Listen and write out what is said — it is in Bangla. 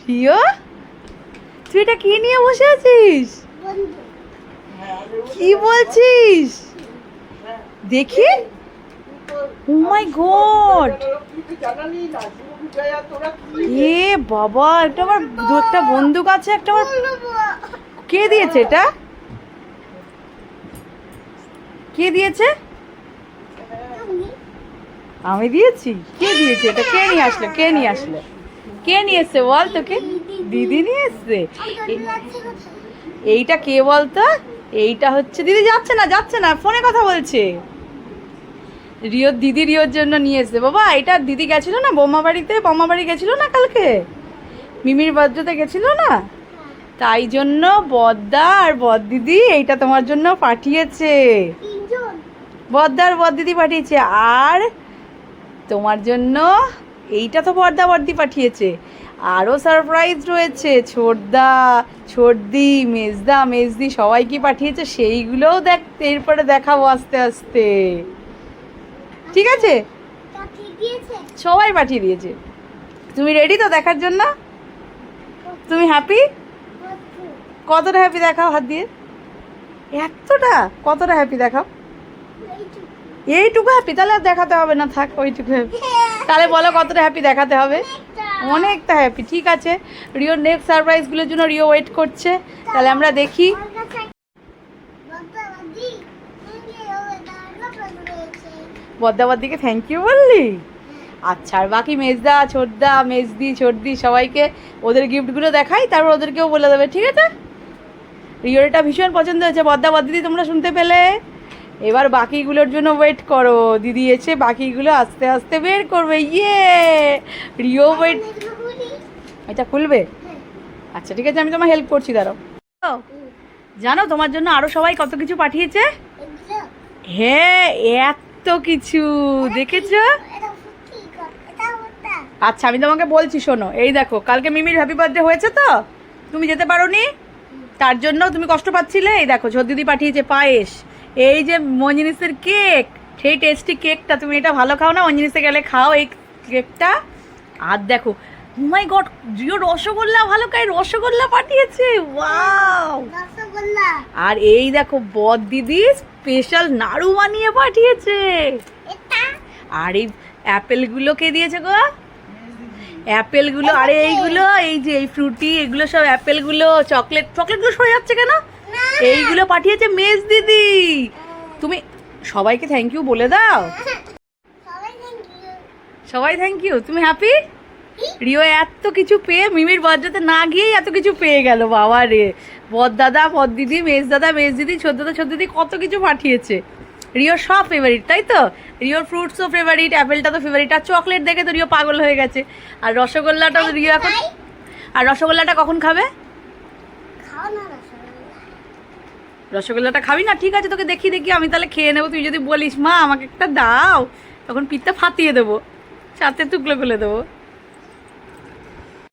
প্রিয় তুই এটা কি নিয়ে বসে আছিস? কি বলছিস? দেখি। ও মাই গড এ বাবা, একটা আমার দু একটা বন্দুক আছে, একটা আমার কে দিয়েছে এটা? কে দিয়েছে? আমি দিয়েছি। কে দিয়েছে এটা? কে নিয়ে আসলো? কে নিয়ে আসলো? কে নিয়ে এসছে বল তোকে? দিদি নিয়ে এসছে? এইটা কে বলতো? এইটা হচ্ছে দিদি যাচ্ছে না যাচ্ছে না ফোনে কথা বলছে। রিওর দিদি রিওর জন্য নিয়ে এসছে। বাবা এটা দিদি গেছিল না বোমা বাড়িতে বোমা বাড়ি গেছিল না কালকে? মিমির বার্থডেতে গেছিল না? তাই জন্য বদ্দা আর বদ দিদি এইটা তোমার জন্য পাঠিয়েছে। বদ্দা আর বদ দিদি পাঠিয়েছে। আর তোমার জন্য এইটা তো বর্দা বর্দি পাঠিয়েছে। আরও সারপ্রাইজ রয়েছে, ছোটদা, ছোটদি, মেজদা, মেজদি সবাই কি পাঠিয়েছে সেইগুলোও দেখ, এরপরে দেখাবো আস্তে আস্তে। ঠিক আছে? সবাই পাঠিয়ে দিয়েছে। তুমি রেডি তো দেখার জন্য? তুমি হ্যাপি কতটা হ্যাপি দেখাও হাত দিয়ে? এতটা? কতটা হ্যাপি দেখাও? এইটুকু হ্যাপি তাহলে আর দেখাতে হবে না, থাক ওইটুকু হ্যাপি তাহলে বলো কতটা হ্যাপি দেখাতে হবে? অনেকটা হ্যাপি ঠিক আছে। রিও নেক্সট সারপ্রাইজগুলোর জন্য রিও ওয়েট করছে। তাহলে আমরা দেখি। বদ্দাবাদিকে থ্যাংক ইউ বললি? আচ্ছা আর বাকি মেজদা, ছোটদা, মেজদি, ছোটদি সবাইকে ওদের গিফটগুলো দেখাই, তারপর ওদেরকেও বলে দেবে, ঠিক আছে? রিওর এটা ভীষণ পছন্দ হয়েছে। বদ্দা তোমরা শুনতে পেলে? এবার বাকিগুলোর জন্য ওয়েট করো। দিদি এসে বাকিগুলো আস্তে আস্তে বের করবে। ইয়ে রিও ওয়েট এটা খুলবে? আচ্ছা ঠিক আছে আমি তোমার হেল্প করছি দাঁড়াও। ও, জানো তোমার জন্য আরও সবাই কত কিছু পাঠিয়েছে? হ্যাঁ এত কিছু। দেখেছ? আচ্ছা আমি তোমাকে বলছি শোনো। এই দেখো কালকে মিমির হ্যাপি বার্থডে হয়েছে তো? তুমি যেতে পারোনি? তার জন্য তুমি কষ্ট পাচ্ছিলে? এই দেখো দিদি পাঠিয়েছে পায়েস। এই যে মঞ্জিনিসের কেক সেই টেস্টি কেকটা তুমি এটা ভালো খাও না? মঞ্জিনিসে গেলে খাও এই কেকটা। আর দেখো মাই গড জিও রসগোল্লা ভালো খাই রসগোল্লা পাঠিয়েছে ওয়াও আর এই দেখো বদ দিদি স্পেশাল নাড়ু বানিয়ে পাঠিয়েছে। আর এই অ্যাপেলগুলো কে দিয়েছে গো? অ্যাপেলগুলো আরে এইগুলো এই যে এই ফ্রুটি এগুলো সব অ্যাপেলগুলো চকলেট চকলেটগুলো সরে যাচ্ছে কেন? এইগুলো পাঠিয়েছে মেজ দিদি। তুমি সবাইকে থ্যাংক ইউ বলে দাও। সবাই থ্যাংক ইউ তুমি হ্যাপি রিও এত কিছু পেয়ে মিমির বার্থডেতে না গিয়েই এত কিছু পেয়ে গেল বাবা রে। বদ দাদা বদ দিদি মেজ দাদা মেজ দিদি ছোট দাদা ছোট দিদি কত কিছু পাঠিয়েছে। রিওর সব ফেভারিট তাই তো? রিওর ফ্রুটসও ফেভারিট অ্যাপেলটা তো ফেভারিট আর চকলেট দেখে তো রিও পাগল হয়ে গেছে। আর রসগোল্লাটা রিও এখন আর রসগোল্লাটা কখন খাবে? রসগোল্লাটা খাবি না? ঠিক আছে, তোকে দেখি দেখি আমি তাহলে খেয়ে নেব। তুই যদি বলিস, মা, আমাকে একটা দাও, তখন পিঠটা ফাটিয়ে দেবো। সাথে টুকলো করে দেবো।